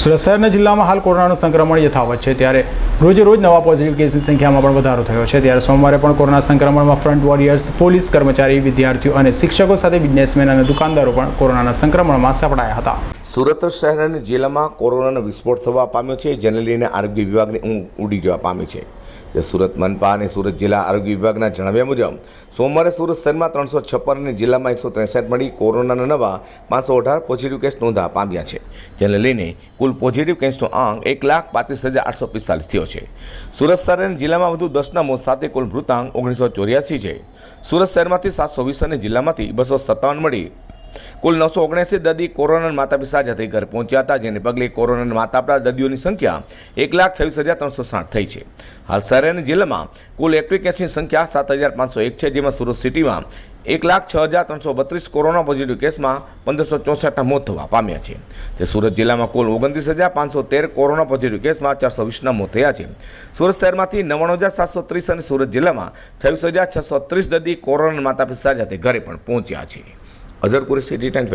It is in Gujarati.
સુરત શહેરના જિલ્લામાં હાલ કોરોનાનું સંક્રમણ યથાવત છે. ત્યારે રોજે રોજ નવા પોઝિટિવ કેસની સંખ્યામાં પણ વધારો થયો છે. ત્યારે સોમવારે પણ કોરોના સંક્રમણમાં ફ્રન્ટ વોરિયર્સ પોલીસ કર્મચારી, વિદ્યાર્થીઓ અને શિક્ષકો સાથે બિઝનેસમેન અને દુકાનદારો પણ કોરોનાના સંક્રમણમાં સપડાયા હતા. સુરત શહેર અને જિલ્લામાં કોરોનાનો વિસ્ફોટ થવા પામ્યો છે, જેને લઈને આરોગ્ય વિભાગની ઊંઘ ઉડી જવા પામી છે. સુરત મનપા અને સુરત જિલ્લા આરોગ્ય વિભાગના જણાવ્યા મુજબ, સોમવારે સુરત શહેરમાં ત્રણસો છપ્પન અને જિલ્લામાં એકસો ત્રેસઠ મળી કોરોનાના નવા પાંચસો અઢાર પોઝિટિવ કેસ નોંધા પામ્યા છે. જેને લઈને કુલ પોઝિટિવ કેસનો આંક એક લાખ પાંત્રીસ હજાર આઠસો પિસ્તાલીસ થયો છે. સુરત શહેર અને જિલ્લામાં વધુ દસના મોત સાથે કુલ મૃતાંક ઓગણીસો ચોર્યાસી છે. સુરત શહેરમાંથી સાતસો વીસ અને જિલ્લામાંથી બસો સત્તાવન મળી કુલ નવસો ઓગણસી દર્દી કોરોનાના માતા પિતા સાથે ઘરે પહોંચ્યા હતા, જેને પગલે કોરોનાના માતા પિતા દર્દીઓની સંખ્યા એક લાખ છવ્વીસ હજાર ત્રણસો સાઠ થઈ છે. હાલ શહેર જિલ્લામાં કુલ એક્ટિવ કેસની સંખ્યા સાત હજાર પાંચસો એક છે, જેમાં સુરત સિટીમાં એક લાખ છ હજાર ત્રણસો બત્રીસ કોરોના પોઝિટિવ કેસમાં પંદરસો ચોસઠના મોત થવા પામ્યા છે. તે સુરત જિલ્લામાં કુલ ઓગણત્રીસ હજાર પાંચસો તેર કોરોના પોઝિટિવ કેસમાં ચારસો વીસના મોત થયા છે. સુરત શહેરમાંથી નવ્વાણું હજાર સાતસો ત્રીસ અને સુરત જિલ્લામાં છવ્વીસ હજાર છસો ત્રીસ દર્દી કોરોના માતા પિતા સાથે ઘરે પણ પહોંચ્યા છે. Azhar Qureshi T ten